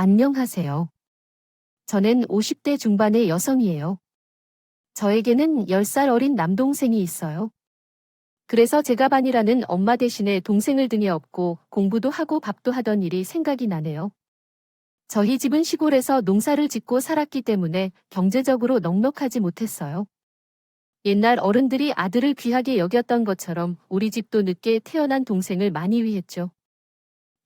안녕하세요. 저는 50대 중반의 여성이에요. 저에게는 10살 어린 남동생이 있어요. 그래서 제가 반이라는 엄마 대신에 동생을 등에 업고 공부도 하고 밥도 하던 일이 생각이 나네요. 저희 집은 시골에서 농사를 짓고 살았기 때문에 경제적으로 넉넉하지 못했어요. 옛날 어른들이 아들을 귀하게 여겼던 것처럼 우리 집도 늦게 태어난 동생을 많이 위했죠.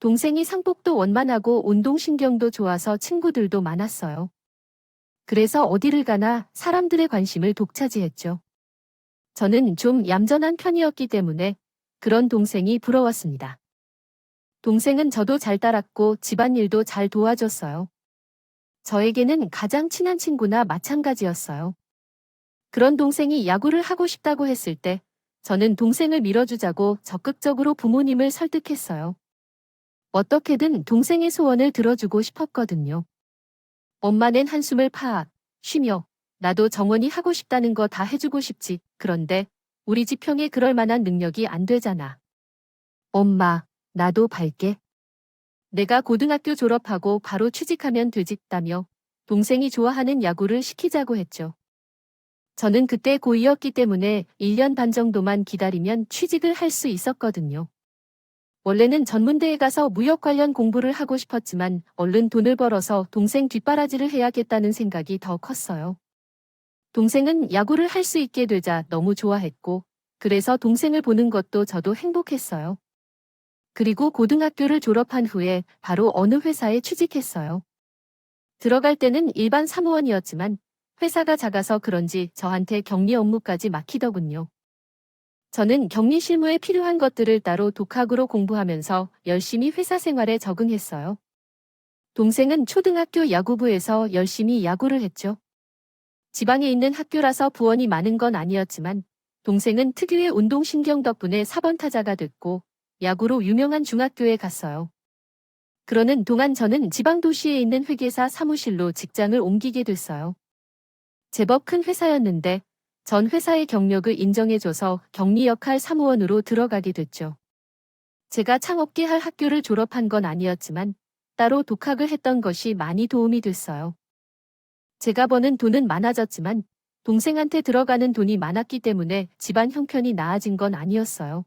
동생이 상복도 원만하고 운동신경도 좋아서 친구들도 많았어요. 그래서 어디를 가나 사람들의 관심을 독차지했죠. 저는 좀 얌전한 편이었기 때문에 그런 동생이 부러웠습니다. 동생은 저도 잘 따랐고 집안일도 잘 도와줬어요. 저에게는 가장 친한 친구나 마찬가지였어요. 그런 동생이 야구를 하고 싶다고 했을 때 저는 동생을 밀어주자고 적극적으로 부모님을 설득했어요. 어떻게든 동생의 소원을 들어주고 싶었거든요. 엄마는 한숨을 파악, 쉬며 나도 정원이 하고 싶다는 거 다 해주고 싶지. 그런데 우리 집 형에 그럴 만한 능력이 안 되잖아. 엄마, 나도 밝게. 내가 고등학교 졸업하고 바로 취직하면 되직다며 동생이 좋아하는 야구를 시키자고 했죠. 저는 그때 고2였기 때문에 1년 반 정도만 기다리면 취직을 할 수 있었거든요. 원래는 전문대에 가서 무역 관련 공부를 하고 싶었지만 얼른 돈을 벌어서 동생 뒷바라지를 해야겠다는 생각이 더 컸어요. 동생은 야구를 할 수 있게 되자 너무 좋아했고, 그래서 동생을 보는 것도 저도 행복했어요. 그리고 고등학교를 졸업한 후에 바로 어느 회사에 취직했어요. 들어갈 때는 일반 사무원이었지만 회사가 작아서 그런지 저한테 격리 업무까지 맡기더군요. 저는 격리 실무에 필요한 것들을 따로 독학으로 공부하면서 열심히 회사 생활에 적응했어요. 동생은 초등학교 야구부에서 열심히 야구를 했죠. 지방에 있는 학교라서 부원이 많은 건 아니었지만 동생은 특유의 운동신경 덕분에 4번 타자가 됐고 야구로 유명한 중학교에 갔어요. 그러는 동안 저는 지방 도시에 있는 회계사 사무실로 직장을 옮기게 됐어요. 제법 큰 회사였는데 전 회사의 경력을 인정해줘서 격리 역할 사무원으로 들어가게 됐죠. 제가 창업계 할 학교를 졸업한 건 아니었지만 따로 독학을 했던 것이 많이 도움이 됐어요. 제가 버는 돈은 많아졌지만 동생한테 들어가는 돈이 많았기 때문에 집안 형편이 나아진 건 아니었어요.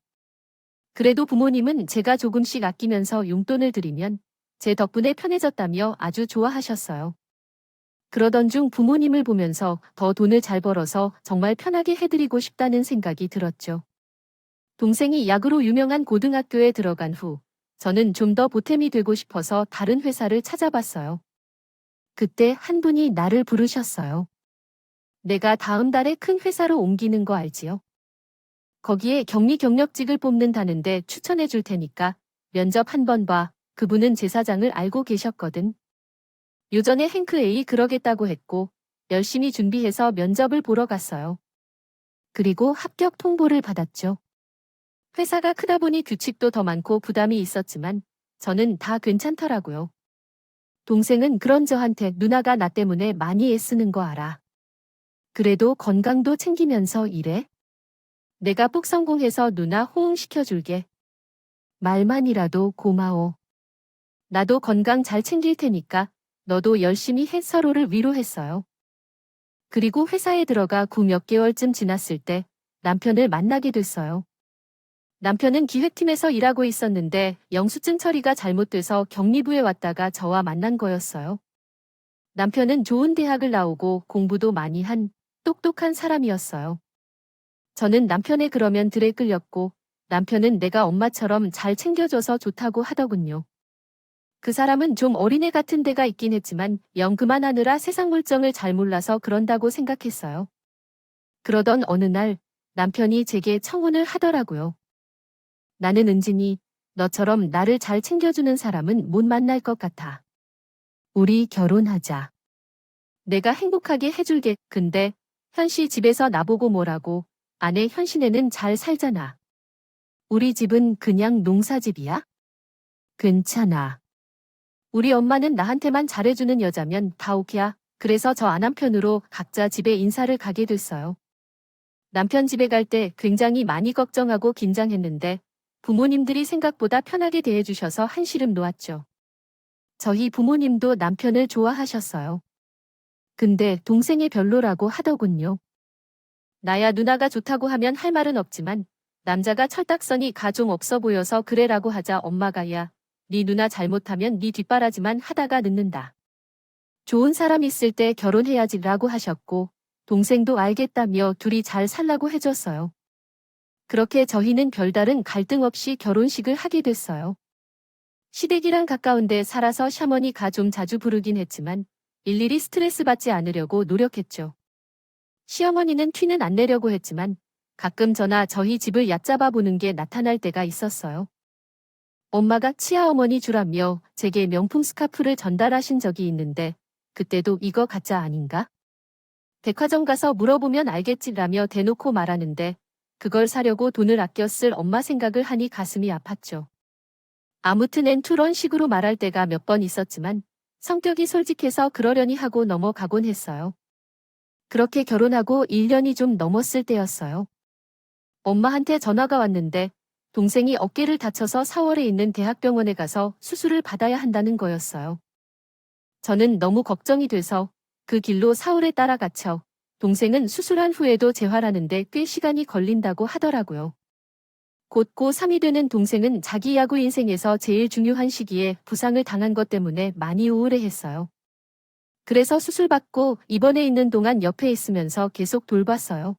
그래도 부모님은 제가 조금씩 아끼면서 용돈을 드리면 제 덕분에 편해졌다며 아주 좋아하셨어요. 그러던 중 부모님을 보면서 더 돈을 잘 벌어서 정말 편하게 해드리고 싶다는 생각이 들었죠. 동생이 야구로 유명한 고등학교에 들어간 후 저는 좀 더 보탬이 되고 싶어서 다른 회사를 찾아봤어요. 그때 한 분이 나를 부르셨어요. 내가 다음 달에 큰 회사로 옮기는 거 알지요? 거기에 격리 경력직을 뽑는다는데 추천해 줄 테니까 면접 한 번 봐. 그분은 제 사장을 알고 계셨거든. 요전에 행크 A 그러겠다고 했고 열심히 준비해서 면접을 보러 갔어요. 그리고 합격 통보를 받았죠. 회사가 크다 보니 규칙도 더 많고 부담이 있었지만 저는 다 괜찮더라고요. 동생은 그런 저한테 누나가 나 때문에 많이 애쓰는 거 알아. 그래도 건강도 챙기면서 일해. 내가 꼭 성공해서 누나 호응시켜줄게. 말만이라도 고마워. 나도 건강 잘 챙길 테니까 너도 열심히 해 서로를 위로했어요. 그리고 회사에 들어가 구 몇 개월쯤 지났을 때 남편을 만나게 됐어요. 남편은 기획팀에서 일하고 있었는데 영수증 처리가 잘못돼서 격리부에 왔다가 저와 만난 거였어요. 남편은 좋은 대학을 나오고 공부도 많이 한 똑똑한 사람이었어요. 저는 남편의 그러면 들에 끌렸고 남편은 내가 엄마처럼 잘 챙겨줘서 좋다고 하더군요. 그 사람은 좀 어린애 같은 데가 있긴 했지만 영 그만하느라 세상 물정을 잘 몰라서 그런다고 생각했어요. 그러던 어느 날 남편이 제게 청혼을 하더라고요. 나는 은진이 너처럼 나를 잘 챙겨주는 사람은 못 만날 것 같아. 우리 결혼하자. 내가 행복하게 해줄게. 근데 현씨 집에서 나보고 뭐라고 아내 현신에는 잘 살잖아. 우리 집은 그냥 농사집이야? 괜찮아. 우리 엄마는 나한테만 잘해주는 여자면 다 오케야. 그래서 저 안 한편으로 각자 집에 인사를 가게 됐어요. 남편 집에 갈 때 굉장히 많이 걱정하고 긴장했는데 부모님들이 생각보다 편하게 대해주셔서 한시름 놓았죠. 저희 부모님도 남편을 좋아하셨어요. 근데 동생이 별로라고 하더군요. 나야 누나가 좋다고 하면 할 말은 없지만 남자가 철딱선이 가좀 없어 보여서 그래라고 하자 엄마가 야, 네 누나 잘못하면 네 뒷바라지만 하다가 늦는다. 좋은 사람 있을 때 결혼해야지 라고 하셨고 동생도 알겠다며 둘이 잘 살라고 해줬어요. 그렇게 저희는 별다른 갈등 없이 결혼식을 하게 됐어요. 시댁이랑 가까운데 살아서 샤머니가 좀 자주 부르긴 했지만 일일이 스트레스 받지 않으려고 노력했죠. 시어머니는 티는 안 내려고 했지만 가끔 저나 저희 집을 얕잡아 보는 게 나타날 때가 있었어요. 엄마가 치아어머니 주라며 제게 명품 스카프를 전달하신 적이 있는데 그때도 이거 가짜 아닌가? 백화점 가서 물어보면 알겠지라며 대놓고 말하는데 그걸 사려고 돈을 아껴 쓸 엄마 생각을 하니 가슴이 아팠죠. 아무튼 엔투런 식으로 말할 때가 몇 번 있었지만 성격이 솔직해서 그러려니 하고 넘어가곤 했어요. 그렇게 결혼하고 1년이 좀 넘었을 때였어요. 엄마한테 전화가 왔는데 동생이 어깨를 다쳐서 4월에 있는 대학병원에 가서 수술을 받아야 한다는 거였어요. 저는 너무 걱정이 돼서 그 길로 사울에 따라가쳐 동생은 수술한 후에도 재활하는데 꽤 시간이 걸린다고 하더라고요. 곧 고 3이 되는 동생은 자기 야구 인생에서 제일 중요한 시기에 부상을 당한 것 때문에 많이 우울해했어요. 그래서 수술받고 입원해 있는 동안 옆에 있으면서 계속 돌봤어요.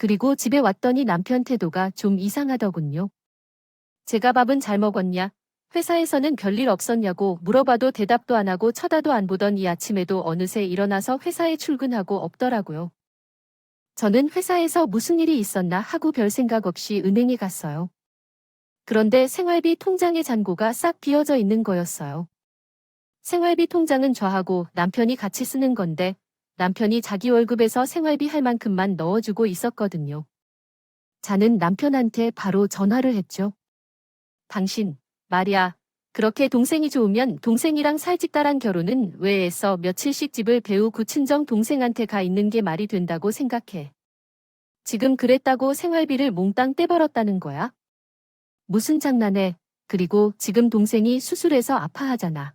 그리고 집에 왔더니 남편 태도가 좀 이상하더군요. 제가 밥은 잘 먹었냐? 회사에서는 별일 없었냐고 물어봐도 대답도 안 하고 쳐다도 안 보던 이 아침에도 어느새 일어나서 회사에 출근하고 없더라고요. 저는 회사에서 무슨 일이 있었나 하고 별 생각 없이 은행에 갔어요. 그런데 생활비 통장의 잔고가 싹 비어져 있는 거였어요. 생활비 통장은 저하고 남편이 같이 쓰는 건데 남편이 자기 월급에서 생활비 할 만큼만 넣어주고 있었거든요. 자는 남편한테 바로 전화를 했죠. 당신, 말이야. 그렇게 동생이 좋으면 동생이랑 살직다란 결혼은 왜 애써 며칠씩 집을 배우 구친정 동생한테 가 있는 게 말이 된다고 생각해. 지금 그랬다고 생활비를 몽땅 떼버렸다는 거야? 무슨 장난해. 그리고 지금 동생이 수술해서 아파하잖아.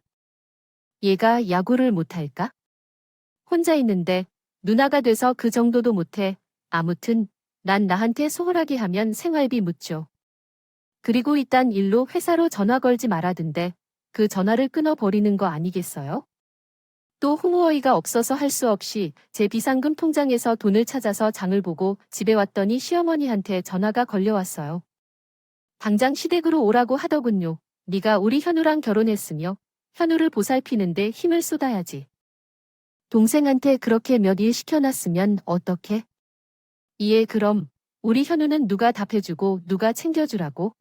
얘가 야구를 못할까? 혼자 있는데 누나가 돼서 그 정도도 못해. 아무튼 난 나한테 소홀하게 하면 생활비 묻죠. 그리고 이딴 일로 회사로 전화 걸지 말아든데 그 전화를 끊어버리는 거 아니겠어요? 또 홍어이가 없어서 할 수 없이 제 비상금 통장에서 돈을 찾아서 장을 보고 집에 왔더니 시어머니한테 전화가 걸려왔어요. 당장 시댁으로 오라고 하더군요. 네가 우리 현우랑 결혼했으며 현우를 보살피는데 힘을 쏟아야지. 동생한테 그렇게 몇 일 시켜놨으면 어떡해? 이에 그럼 우리 현우는 누가 답해주고 누가 챙겨주라고?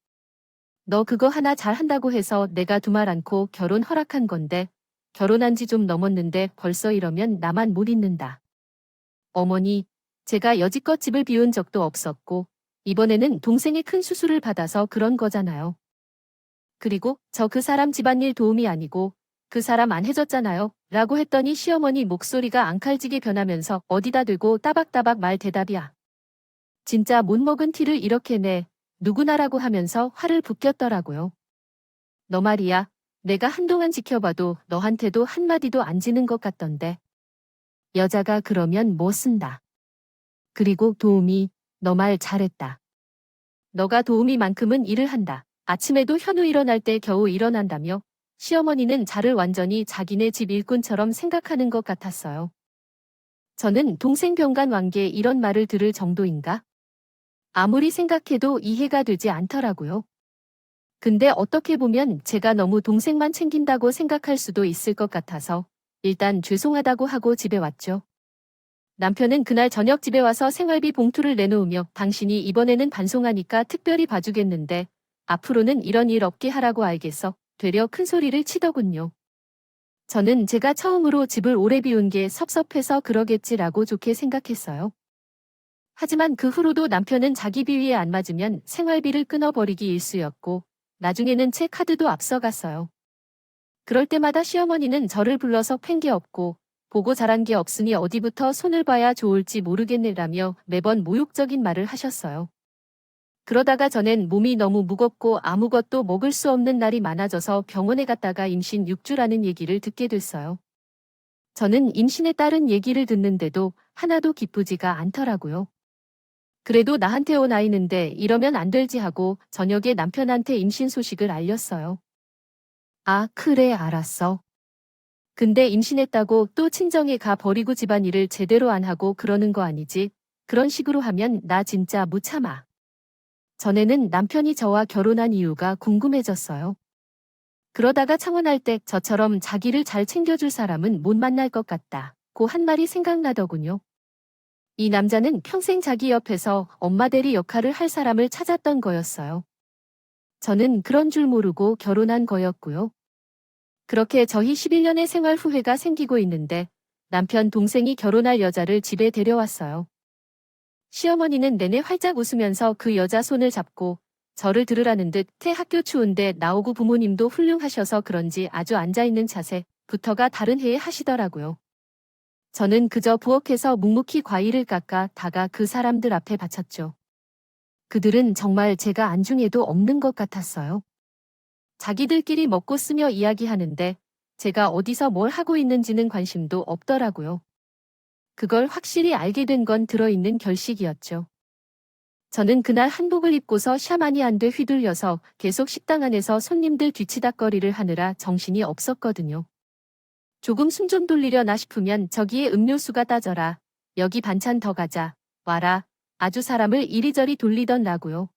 너 그거 하나 잘 한다고 해서 내가 두말 않고 결혼 허락한 건데 결혼한 지 좀 넘었는데 벌써 이러면 나만 못 잊는다. 어머니, 제가 여지껏 집을 비운 적도 없었고 이번에는 동생이 큰 수술을 받아서 그런 거잖아요. 그리고 저 그 사람 집안일 도움이 아니고 그 사람 안 해줬잖아요. 라고 했더니 시어머니 목소리가 앙칼지게 변하면서 어디다 대고 따박따박 말 대답이야. 진짜 못 먹은 티를 이렇게 내. 누구나라고 하면서 화를 붓겼더라고요. 너 말이야. 내가 한동안 지켜봐도 너한테도 한마디도 안 지는 것 같던데. 여자가 그러면 뭐 쓴다. 그리고 도우미, 너 말 잘했다. 너가 도우미만큼은 일을 한다. 아침에도 현우 일어날 때 겨우 일어난다며 시어머니는 자를 완전히 자기네 집 일꾼처럼 생각하는 것 같았어요. 저는 동생 병간 왕께 이런 말을 들을 정도인가? 아무리 생각해도 이해가 되지 않더라고요. 근데 어떻게 보면 제가 너무 동생만 챙긴다고 생각할 수도 있을 것 같아서 일단 죄송하다고 하고 집에 왔죠. 남편은 그날 저녁 집에 와서 생활비 봉투를 내놓으며 당신이 이번에는 반송하니까 특별히 봐주겠는데 앞으로는 이런 일 없게 하라고 알겠어. 되려 큰 소리를 치더군요. 저는 제가 처음으로 집을 오래 비운 게 섭섭해서 그러겠지라고 좋게 생각했어요. 하지만 그 후로도 남편은 자기 비위에 안 맞으면 생활비를 끊어버리기 일쑤였고 나중에는 제 카드도 앞서갔어요. 그럴 때마다 시어머니는 저를 불러서 팬 게 없고 보고 자란 게 없으니 어디부터 손을 봐야 좋을지 모르겠네라며 매번 모욕적인 말을 하셨어요. 그러다가 전엔 몸이 너무 무겁고 아무것도 먹을 수 없는 날이 많아져서 병원에 갔다가 임신 6주라는 얘기를 듣게 됐어요. 저는 임신에 따른 얘기를 듣는데도 하나도 기쁘지가 않더라고요. 그래도 나한테 온 아이는데 이러면 안 될지 하고 저녁에 남편한테 임신 소식을 알렸어요. 아, 그래, 알았어. 근데 임신했다고 또 친정에 가 버리고 집안일을 제대로 안 하고 그러는 거 아니지? 그런 식으로 하면 나 진짜 못 참아. 전에는 남편이 저와 결혼한 이유가 궁금해졌어요. 그러다가 창원할 때 저처럼 자기를 잘 챙겨줄 사람은 못 만날 것 같다. 고 한 말이 생각나더군요. 이 남자는 평생 자기 옆에서 엄마 대리 역할을 할 사람을 찾았던 거였어요. 저는 그런 줄 모르고 결혼한 거였고요. 그렇게 저희 11년의 생활 후회가 생기고 있는데 남편 동생이 결혼할 여자를 집에 데려왔어요. 시어머니는 내내 활짝 웃으면서 그 여자 손을 잡고 저를 들으라는 듯 태 학교 추운데 나오고 부모님도 훌륭하셔서 그런지 아주 앉아있는 자세부터가 다른 해에 하시더라고요. 저는 그저 부엌에서 묵묵히 과일을 깎아 다가 그 사람들 앞에 바쳤죠. 그들은 정말 제가 안중에도 없는 것 같았어요. 자기들끼리 먹고 쓰며 이야기하는데 제가 어디서 뭘 하고 있는지는 관심도 없더라고요. 그걸 확실히 알게 된 건 들어있는 결식이었죠. 저는 그날 한복을 입고서 샤만이 안돼 휘둘려서 계속 식당 안에서 손님들 뒤치다거리를 하느라 정신이 없었거든요. 조금 숨 좀 돌리려나 싶으면 저기에 음료수가 따져라. 여기 반찬 더 가자. 와라. 아주 사람을 이리저리 돌리던 나고요.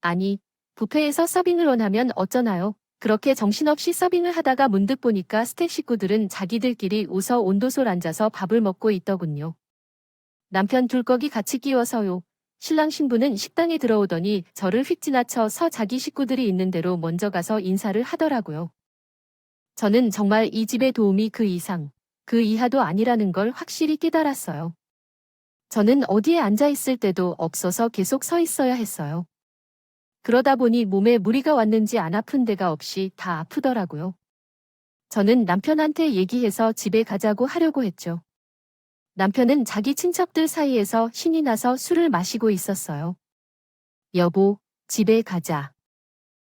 아니, 뷔페에서 서빙을 원하면 어쩌나요? 그렇게 정신없이 서빙을 하다가 문득 보니까 스택 식구들은 자기들끼리 웃어 온도솔 앉아서 밥을 먹고 있더군요. 남편 둘거기 같이 끼워서요. 신랑 신부는 식당에 들어오더니 저를 휙 지나쳐 서 자기 식구들이 있는 대로 먼저 가서 인사를 하더라고요. 저는 정말 이 집의 도움이 그 이상, 그 이하도 아니라는 걸 확실히 깨달았어요. 저는 어디에 앉아 있을 때도 없어서 계속 서 있어야 했어요. 그러다 보니 몸에 무리가 왔는지 안 아픈 데가 없이 다 아프더라고요. 저는 남편한테 얘기해서 집에 가자고 하려고 했죠. 남편은 자기 친척들 사이에서 신이 나서 술을 마시고 있었어요. 여보, 집에 가자.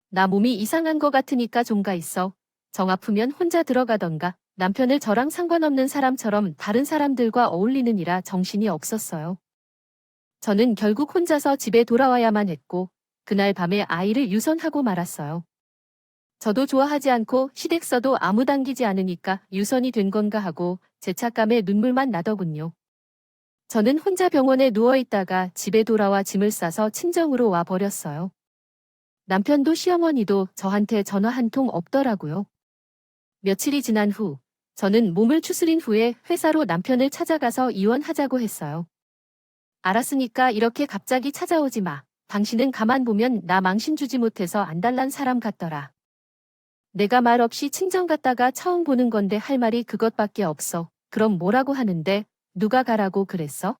나 몸이 이상한 거 같으니까 좀 가 있어. 정 아프면 혼자 들어가던가. 남편을 저랑 상관없는 사람처럼 다른 사람들과 어울리느니라 정신이 없었어요. 저는 결국 혼자서 집에 돌아와야만 했고, 그날 밤에 아이를 유선하고 말았어요. 저도 좋아하지 않고 시댁 써도 아무 당기지 않으니까 유선이 된 건가 하고 죄책감에 눈물만 나더군요. 저는 혼자 병원에 누워있다가 집에 돌아와 짐을 싸서 친정으로 와 버렸어요. 남편도 시어머니도 저한테 전화 한 통 없더라고요. 며칠이 지난 후, 저는 몸을 추스린 후에 회사로 남편을 찾아가서 이혼하자고 했어요. 알았으니까 이렇게 갑자기 찾아오지 마. 당신은 가만 보면 나 망신 주지 못해서 안달난 사람 같더라. 내가 말 없이 친정 갔다가 처음 보는 건데 할 말이 그것밖에 없어. 그럼 뭐라고 하는데 누가 가라고 그랬어?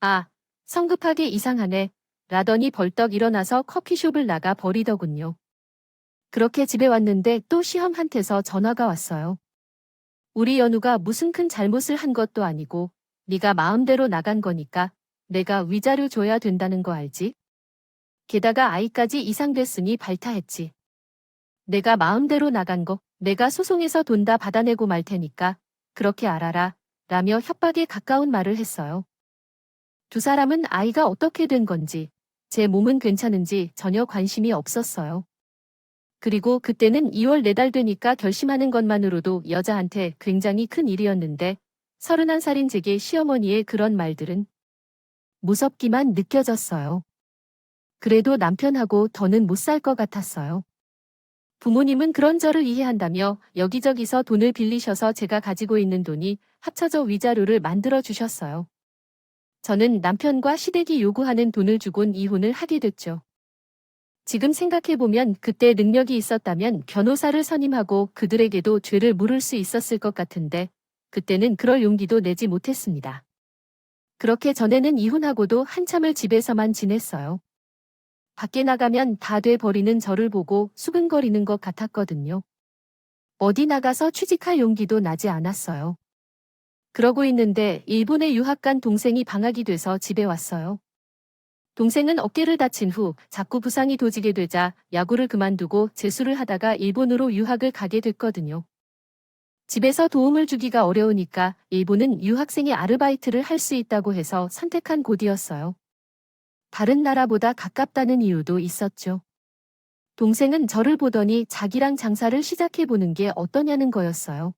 아, 성급하게 이상하네. 라더니 벌떡 일어나서 커피숍을 나가 버리더군요. 그렇게 집에 왔는데 또 시험한테서 전화가 왔어요. 우리 연우가 무슨 큰 잘못을 한 것도 아니고 네가 마음대로 나간 거니까 내가 위자료 줘야 된다는 거 알지? 게다가 아이까지 이상됐으니 발타했지. 내가 마음대로 나간 거 내가 소송해서 돈 다 받아내고 말 테니까 그렇게 알아라 라며 협박에 가까운 말을 했어요. 두 사람은 아이가 어떻게 된 건지 제 몸은 괜찮은지 전혀 관심이 없었어요. 그리고 그때는 2월 4달 되니까 결심하는 것만으로도 여자한테 굉장히 큰 일이었는데 31살인 제게 시어머니의 그런 말들은 무섭기만 느껴졌어요. 그래도 남편하고 더는 못 살 것 같았어요. 부모님은 그런 저를 이해한다며 여기저기서 돈을 빌리셔서 제가 가지고 있는 돈이 합쳐져 위자료를 만들어 주셨어요. 저는 남편과 시댁이 요구하는 돈을 주곤 이혼을 하게 됐죠. 지금 생각해보면 그때 능력이 있었다면 변호사를 선임하고 그들에게도 죄를 물을 수 있었을 것 같은데 그때는 그럴 용기도 내지 못했습니다. 그렇게 전에는 이혼하고도 한참을 집에서만 지냈어요. 밖에 나가면 다 돼 버리는 저를 보고 수근거리는 것 같았거든요. 어디 나가서 취직할 용기도 나지 않았어요. 그러고 있는데 일본에 유학 간 동생이 방학이 돼서 집에 왔어요. 동생은 어깨를 다친 후 자꾸 부상이 도지게 되자 야구를 그만두고 재수를 하다가 일본으로 유학을 가게 됐거든요. 집에서 도움을 주기가 어려우니까 일본은 유학생이 아르바이트를 할 수 있다고 해서 선택한 곳이었어요. 다른 나라보다 가깝다는 이유도 있었죠. 동생은 저를 보더니 자기랑 장사를 시작해보는 게 어떠냐는 거였어요.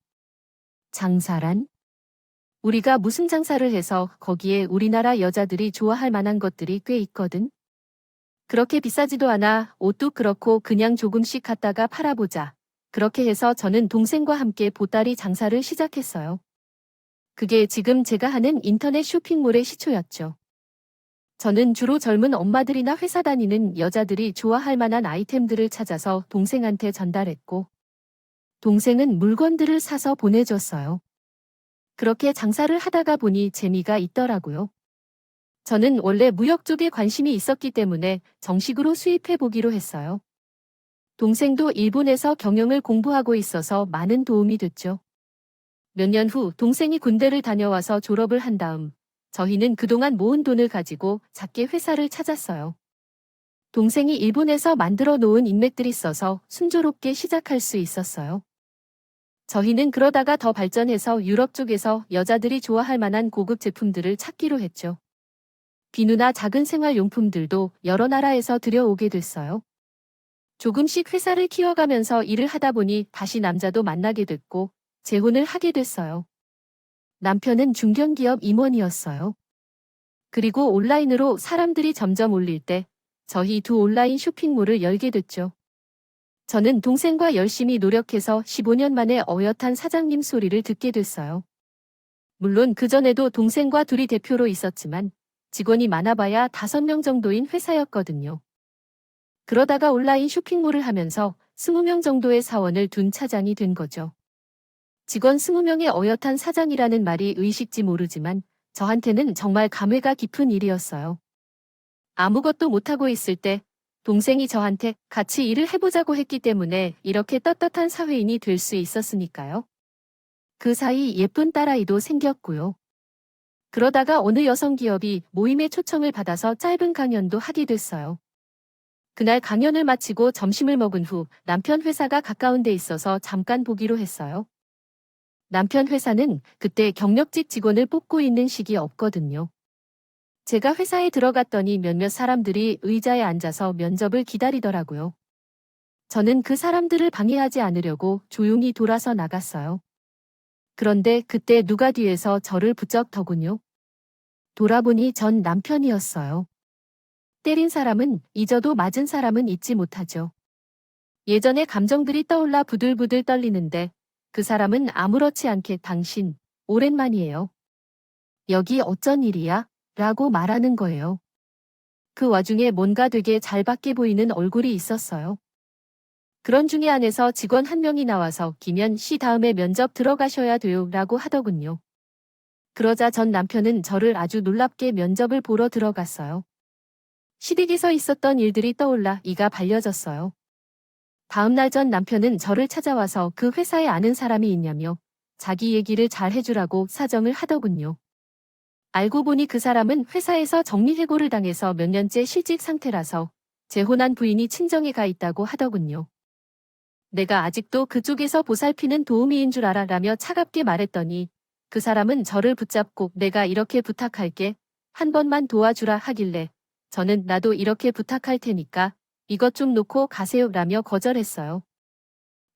장사란? 우리가 무슨 장사를 해서 거기에 우리나라 여자들이 좋아할 만한 것들이 꽤 있거든. 그렇게 비싸지도 않아 옷도 그렇고 그냥 조금씩 갖다가 팔아보자. 그렇게 해서 저는 동생과 함께 보따리 장사를 시작했어요. 그게 지금 제가 하는 인터넷 쇼핑몰의 시초였죠. 저는 주로 젊은 엄마들이나 회사 다니는 여자들이 좋아할 만한 아이템들을 찾아서 동생한테 전달했고, 동생은 물건들을 사서 보내줬어요. 그렇게 장사를 하다가 보니 재미가 있더라고요. 저는 원래 무역 쪽에 관심이 있었기 때문에 정식으로 수입해 보기로 했어요. 동생도 일본에서 경영을 공부하고 있어서 많은 도움이 됐죠. 몇 년 후 동생이 군대를 다녀와서 졸업을 한 다음 저희는 그동안 모은 돈을 가지고 작게 회사를 찾았어요. 동생이 일본에서 만들어 놓은 인맥들이 있어서 순조롭게 시작할 수 있었어요. 저희는 그러다가 더 발전해서 유럽 쪽에서 여자들이 좋아할 만한 고급 제품들을 찾기로 했죠. 비누나 작은 생활용품들도 여러 나라에서 들여오게 됐어요. 조금씩 회사를 키워가면서 일을 하다 보니 다시 남자도 만나게 됐고 재혼을 하게 됐어요. 남편은 중견기업 임원이었어요. 그리고 온라인으로 사람들이 점점 올릴 때 저희 두 온라인 쇼핑몰을 열게 됐죠. 저는 동생과 열심히 노력해서 15년 만에 어엿한 사장님 소리를 듣게 됐어요. 물론 그전에도 동생과 둘이 대표로 있었지만 직원이 많아봐야 5명 정도인 회사였거든요. 그러다가 온라인 쇼핑몰을 하면서 20명 정도의 사원을 둔 차장이 된 거죠. 직원 20명의 어엿한 사장이라는 말이 의식지 모르지만 저한테는 정말 감회가 깊은 일이었어요. 아무것도 못하고 있을 때 동생이 저한테 같이 일을 해보자고 했기 때문에 이렇게 떳떳한 사회인이 될 수 있었으니까요. 그 사이 예쁜 딸아이도 생겼고요. 그러다가 어느 여성 기업이 모임에 초청을 받아서 짧은 강연도 하게 됐어요. 그날 강연을 마치고 점심을 먹은 후 남편 회사가 가까운 데 있어서 잠깐 보기로 했어요. 남편 회사는 그때 경력직 직원을 뽑고 있는 시기 없거든요. 제가 회사에 들어갔더니 몇몇 사람들이 의자에 앉아서 면접을 기다리더라고요. 저는 그 사람들을 방해하지 않으려고 조용히 돌아서 나갔어요. 그런데 그때 누가 뒤에서 저를 부쩍더군요. 돌아보니 전 남편이었어요. 때린 사람은 잊어도 맞은 사람은 잊지 못하죠. 예전에 감정들이 떠올라 부들부들 떨리는데 그 사람은 아무렇지 않게 당신, 오랜만이에요. 여기 어쩐 일이야? 라고 말하는 거예요. 그 와중에 뭔가 되게 잘 받게 보이는 얼굴이 있었어요. 그런 중에 안에서 직원 한 명이 나와서 김현 씨 다음에 면접 들어가셔야 돼요 라고 하더군요. 그러자 전 남편은 저를 아주 놀랍게 면접을 보러 들어갔어요. 시댁에서 있었던 일들이 떠올라 이가 발려졌어요. 다음날 전 남편은 저를 찾아와서 그 회사에 아는 사람이 있냐며 자기 얘기를 잘 해주라고 사정을 하더군요. 알고 보니 그 사람은 회사에서 정리해고를 당해서 몇 년째 실직 상태라서 재혼한 부인이 친정에 가 있다고 하더군요. 내가 아직도 그쪽에서 보살피는 도우미인 줄 알아 라며 차갑게 말했더니 그 사람은 저를 붙잡고 내가 이렇게 부탁할게 한 번만 도와주라 하길래 저는 나도 이렇게 부탁할 테니까 이것 좀 놓고 가세요 라며 거절했어요.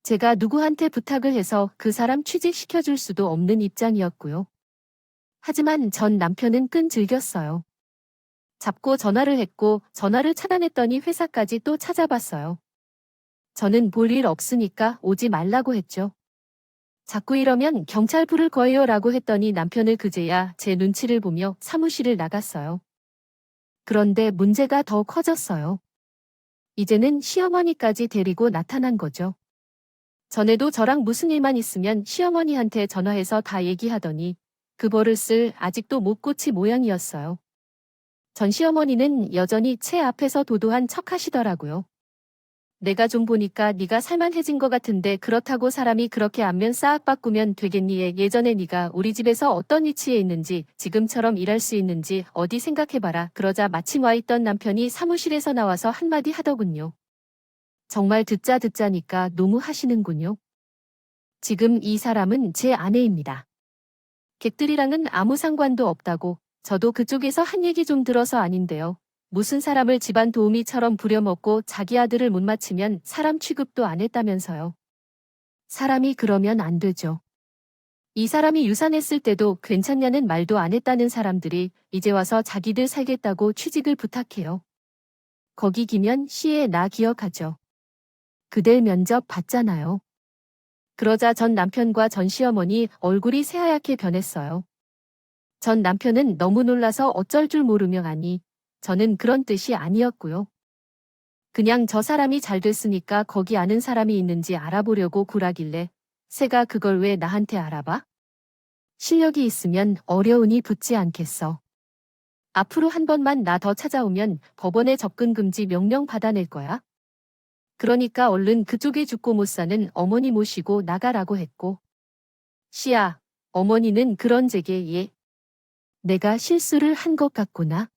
제가 누구한테 부탁을 해서 그 사람 취직시켜줄 수도 없는 입장이었고요. 하지만 전 남편은 끈질겼어요. 잡고 전화를 했고 전화를 차단했더니 회사까지 또 찾아봤어요. 저는 볼 일 없으니까 오지 말라고 했죠. 자꾸 이러면 경찰 부를 거예요 라고 했더니 남편을 그제야 제 눈치를 보며 사무실을 나갔어요. 그런데 문제가 더 커졌어요. 이제는 시어머니까지 데리고 나타난 거죠. 전에도 저랑 무슨 일만 있으면 시어머니한테 전화해서 다 얘기하더니 그 버릇을 아직도 못 고치 모양이었어요. 전 시어머니는 여전히 채 앞에서 도도한 척 하시더라고요. 내가 좀 보니까 네가 살만해진 것 같은데 그렇다고 사람이 그렇게 안면 싹 바꾸면 되겠니? 예전에 네가 우리 집에서 어떤 위치에 있는지 지금처럼 일할 수 있는지 어디 생각해봐라. 그러자 마침 와 있던 남편이 사무실에서 나와서 한마디 하더군요. 정말 듣자 듣자니까 너무 하시는군요. 지금 이 사람은 제 아내입니다. 객들이랑은 아무 상관도 없다고 저도 그쪽에서 한 얘기 좀 들어서 아닌데요. 무슨 사람을 집안 도우미처럼 부려먹고 자기 아들을 못 맞추면 사람 취급도 안 했다면서요. 사람이 그러면 안 되죠. 이 사람이 유산했을 때도 괜찮냐는 말도 안 했다는 사람들이 이제 와서 자기들 살겠다고 취직을 부탁해요. 거기 기면 시에 나 기억하죠. 그댈 면접 봤잖아요. 그러자 전 남편과 전 시어머니 얼굴이 새하얗게 변했어요. 전 남편은 너무 놀라서 어쩔 줄 모르며 아니, 저는 그런 뜻이 아니었고요. 그냥 저 사람이 잘 됐으니까 거기 아는 사람이 있는지 알아보려고 구라길래 새가 그걸 왜 나한테 알아봐? 실력이 있으면 어려우니 붙지 않겠어. 앞으로 한 번만 나 더 찾아오면 법원에 접근 금지 명령 받아낼 거야. 그러니까 얼른 그쪽에 죽고 못 사는 어머니 모시고 나가라고 했고. 시야, 어머니는 그런 제게 예. 내가 실수를 한 것 같구나.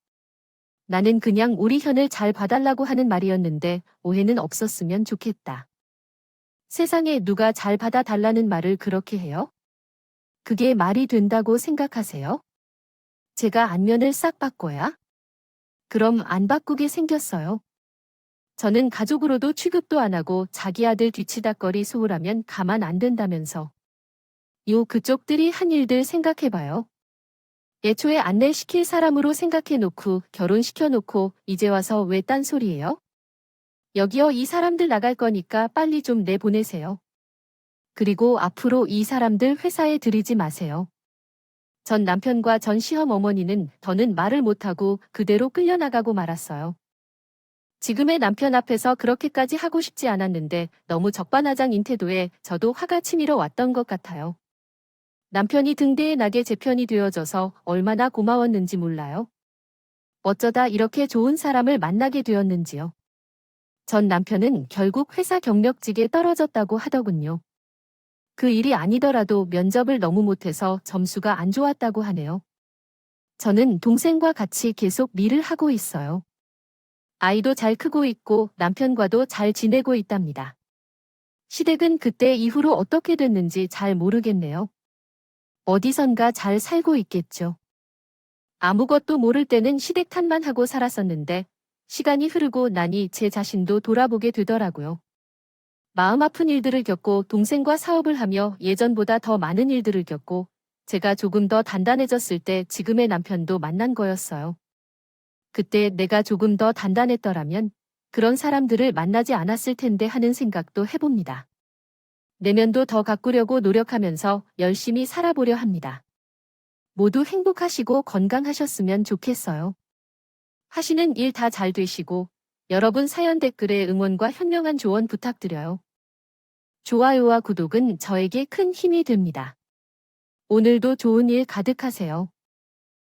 나는 그냥 우리 현을 잘 봐달라고 하는 말이었는데 오해는 없었으면 좋겠다. 세상에 누가 잘 받아달라는 말을 그렇게 해요? 그게 말이 된다고 생각하세요? 제가 안면을 싹 바꿔야? 그럼 안 바꾸게 생겼어요. 저는 가족으로도 취급도 안 하고 자기 아들 뒤치다거리 소홀하면 가만 안 된다면서. 요 그쪽들이 한 일들 생각해봐요. 애초에 안내시킬 사람으로 생각해놓고 결혼시켜놓고 이제 와서 왜 딴소리예요? 여기요 이 사람들 나갈 거니까 빨리 좀 내보내세요. 그리고 앞으로 이 사람들 회사에 들이지 마세요. 전 남편과 전 시험 어머니는 더는 말을 못하고 그대로 끌려나가고 말았어요. 지금의 남편 앞에서 그렇게까지 하고 싶지 않았는데 너무 적반하장인 태도에 저도 화가 치밀어 왔던 것 같아요. 남편이 등대에 나게 제 편이 되어줘서 얼마나 고마웠는지 몰라요. 어쩌다 이렇게 좋은 사람을 만나게 되었는지요. 전 남편은 결국 회사 경력직에 떨어졌다고 하더군요. 그 일이 아니더라도 면접을 너무 못해서 점수가 안 좋았다고 하네요. 저는 동생과 같이 계속 일을 하고 있어요. 아이도 잘 크고 있고 남편과도 잘 지내고 있답니다. 시댁은 그때 이후로 어떻게 됐는지 잘 모르겠네요. 어디선가 잘 살고 있겠죠. 아무것도 모를 때는 시댁 탓만 하고 살았었는데 시간이 흐르고 나니 제 자신도 돌아보게 되더라고요. 마음 아픈 일들을 겪고 동생과 사업을 하며 예전보다 더 많은 일들을 겪고 제가 조금 더 단단해졌을 때 지금의 남편도 만난 거였어요. 그때 내가 조금 더 단단했더라면 그런 사람들을 만나지 않았을 텐데 하는 생각도 해봅니다. 내면도 더 가꾸려고 노력하면서 열심히 살아보려 합니다. 모두 행복하시고 건강하셨으면 좋겠어요. 하시는 일 다 잘 되시고 여러분 사연 댓글에 응원과 현명한 조언 부탁드려요. 좋아요와 구독은 저에게 큰 힘이 됩니다. 오늘도 좋은 일 가득하세요.